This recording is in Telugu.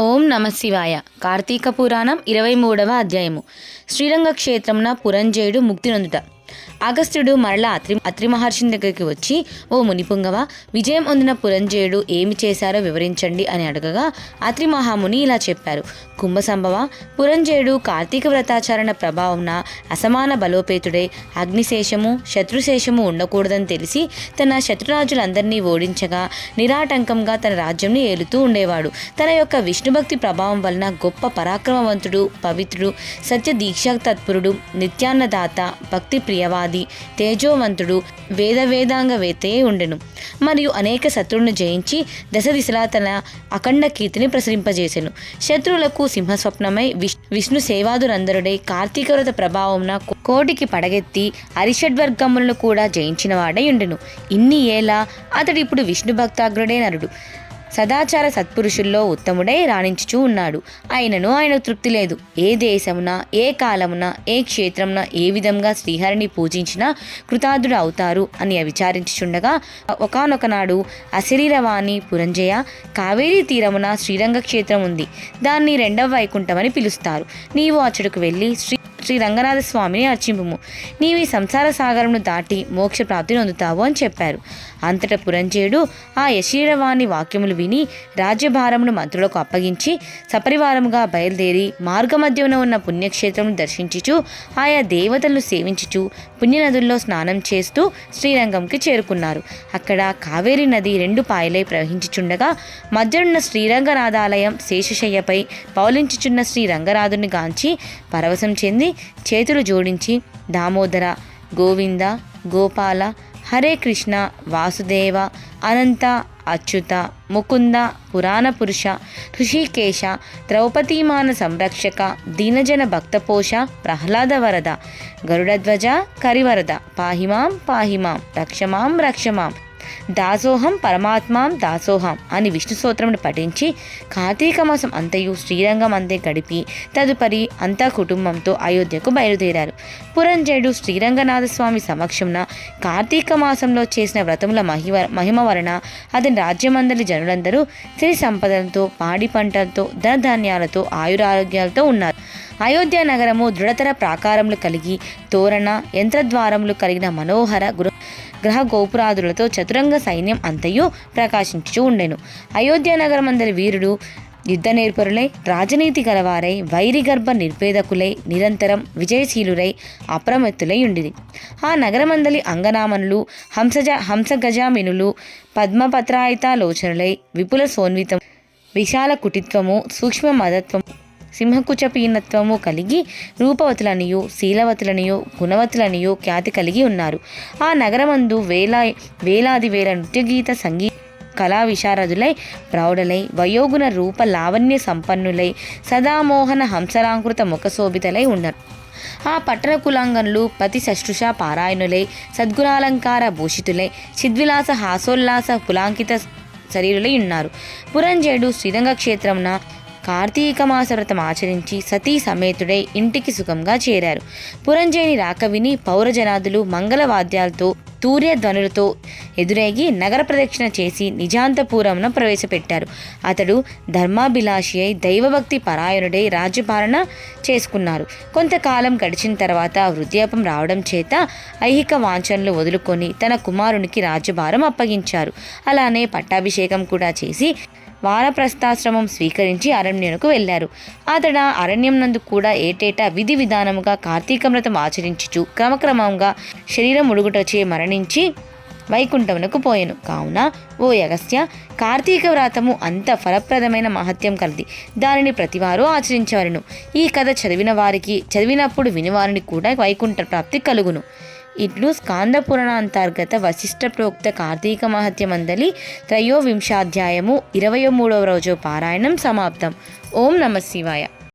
ఓం నమ శివాయ. కార్తీక పురాణం ఇరవై మూడవ అధ్యాయము. శ్రీరంగ క్షేత్రంన పురంజయుడు ముక్తి నొందుట. అగస్త్యుడు మరలా అత్రి అత్రి మహర్షిని దగ్గరికి వచ్చి ఓ మునిపుంగవ విజయం పొందిన పురంజయుడు ఏమి చేశారో వివరించండి అని అడగగా అత్రి మహాముని ఇలా చెప్పారు. కుంభ సంభవ పురంజయుడు కార్తీక వ్రతాచరణ ప్రభావంన అసమాన బలోపేతుడై అగ్నిశేషము శత్రుశేషము ఉండకూడదని తెలిసి తన శత్రురాజులందరినీ ఓడించగా నిరాటంకంగా తన రాజ్యంని ఏలుతూ ఉండేవాడు. తన యొక్క విష్ణుభక్తి ప్రభావం వలన గొప్ప పరాక్రమవంతుడు పవిత్రుడు సత్య దీక్షా తత్పరుడు నిత్యాన్నదాత భక్తి ప్రియవాద తేజోవంతుడు వేద వేదాంగ వేతే ఉండెను. మరియు అనేక శత్రువులను జయించి దశ దిశలా తన అఖండ కీర్తిని ప్రసరింపజేసెను. శత్రువులకు సింహస్వప్నమై విష్ విష్ణు సేవాదురందరుడై కార్తీక వ్రత ప్రభావంన కోటికి పడగెత్తి అరిషడ్వర్గములను కూడా జయించిన వాడై ఉండెను. ఇన్ని ఏలా అతడు ఇప్పుడు విష్ణు భక్తాగ్రుడే నరుడు సదాచార సత్పురుషుల్లో ఉత్తముడై రాణించుచూ ఉన్నాడు. ఆయనను ఆయన తృప్తి లేదు. ఏ దేశమున ఏ కాలమున ఏ క్షేత్రమున ఏ విధంగా శ్రీహరిని పూజించినా కృతార్థుడు అవుతారు అని విచారించుచుండగా ఒకనొకనాడు అశరీరవాణి పురంజయ కావేరీ తీరమున శ్రీరంగ క్షేత్రం ఉంది దాన్ని రెండవ వైకుంఠమని పిలుస్తారు. నీవు అచ్చడుకు వెళ్ళి శ్రీ శ్రీ రంగనాథ స్వామిని అర్చింపుము. నీవు ఈ సంసార సాగరమును దాటి మోక్ష ప్రాప్తిని అందుతావు అని చెప్పారు. అంతట పురంజేయుడు ఆ యశీరవాణి వాక్యములు విని రాజ్యభారమును మంత్రులకు అప్పగించి సపరివారముగా బయలుదేరి మార్గమధ్యమున ఉన్న పుణ్యక్షేత్రమును దర్శించుచు ఆయా దేవతలను సేవించుచు పుణ్యనదుల్లో స్నానం చేస్తూ శ్రీరంగంకి చేరుకున్నారు. అక్కడ కావేరీ నది రెండు పాయలై ప్రవహించుచుండగా మధ్యనున్న శ్రీరంగనాథాలయం శేషశయ్యపై పౌలించుచున్న శ్రీ రంగనాథుని గాంచి పరవశం చెంది చేతులు జోడించి దామోదర గోవింద గోపాల హరే కృష్ణ వాసుదేవ అనంత అచ్యుత ముకుంద పురాణ పురుష హృషికేశ ద్రౌపదీమాన సంరక్షక దీనజన భక్తపోష ప్రహ్లాద వరద గరుడధ్వజ కరివరద పాహిమాం పాహిమాం రక్షమాం రక్షమాం. దాసోహం పరమాత్మాం దాసోహం అని విష్ణు స్తోత్రమును పఠించి కార్తీక మాసం అంతయు శ్రీరంగం అంతే గడిపి తదుపరి అంతా కుటుంబంతో అయోధ్యకు బయలుదేరారు. పురంజయుడు శ్రీరంగనాథస్వామి సమక్షంన కార్తీక మాసంలో చేసిన వ్రతముల మహిమ మహిమ వలన అతని రాజ్యమందలి జనులందరూ స్త్రీ సంపదలతో పాడి పంటలతో ధనధాన్యాలతో ఆయురారోగ్యాలతో ఉన్నారు. అయోధ్య నగరము దృఢతర ప్రాకారములు కలిగి తోరణ యంత్రద్వారములు కలిగిన మనోహర గృహ గ్రహ గోపురాదులతో చతురంగ సైన్యం అంతయు ప్రకాశించుచూ ఉండెను. అయోధ్య నగరం అందరి వీరుడు యుద్ధ నేర్పరులై రాజనీతి గలవారై వైరిగర్భ నిర్భేదకులై నిరంతరం విజయశీలురై అప్రమత్తులై ఉండిది ఆ నగరమందలి అంగనామనులు హంసజ హంసగజామినులు పద్మపత్రాయిత లోచనులై విపుల సోన్వితం విశాల కుటిత్వము సూక్ష్మ మదత్వము సింహకుచపీనత్వము కలిగి రూపవతులనియు శీలవతులనియు గుణవతులనియు ఖ్యాతి కలిగి ఉన్నారు. ఆ నగరమందు వేల వేలాది వేల నృత్యగీత సంగీత కళా విశారదులై ప్రౌఢలై వయోగుణ రూప లావణ్య సంపన్నులై సదామోహన హంసలాంకృత ముఖశోభితలై ఉన్నారు. ఆ పట్టణ కులాంగన్లు పతి సష్టుష పారాయణులై సద్గుణాలంకార భూషితులై చిద్విలాస హాసోల్లాస పులాంకిత శరీరులై ఉన్నారు. పురంజయుడు శ్రీరంగ క్షేత్రంన కార్తీక మాస వ్రతం ఆచరించి సతీ సమేతుడై ఇంటికి సుఖంగా చేరారు. పురంజేని రాక విని పౌరజనాదులు మంగళవాద్యాలతో తూర్య ధ్వనులతో ఎదురేగి నగర ప్రదక్షిణ చేసి నిజాంతపురంను ప్రవేశపెట్టారు. అతడు ధర్మాభిలాషి అయి దైవభక్తి పరాయణుడై రాజ్యపాలన చేసుకున్నారు. కొంతకాలం గడిచిన తర్వాత వృద్ధాపం రావడం చేత ఐహిక వాంఛనలు వదులుకొని తన కుమారునికి రాజ్యభారం అప్పగించారు. అలానే పట్టాభిషేకం కూడా చేసి వానప్రస్థాశ్రమం స్వీకరించి అరణ్యునకు వెళ్ళారు. అతడ అరణ్యం నందు కూడా ఏటేటా విధి విధానముగా కార్తీక వ్రతం ఆచరించుచు క్రమక్రమంగా శరీరం ఉడుగుటచే మరణించి వైకుంఠమునకు పోయెను. కావున ఓ యగస్య కార్తీక వ్రతము అంత ఫలప్రదమైన మహత్యం కలది. దానిని ప్రతివారు ఆచరించవలను ఈ కథ చదివిన వారికి చదివినప్పుడు వినివారిని కూడా వైకుంఠ ప్రాప్తి కలుగును. ఇట్లు స్కాంద పురాణాంతర్గత వశిష్ట ప్రోక్త కార్తీక మహత్యమందలి త్రయోవింశాధ్యాయము ఇరవై మూడవ రోజు పారాయణం సమాప్తం. ఓం నమ శివాయ.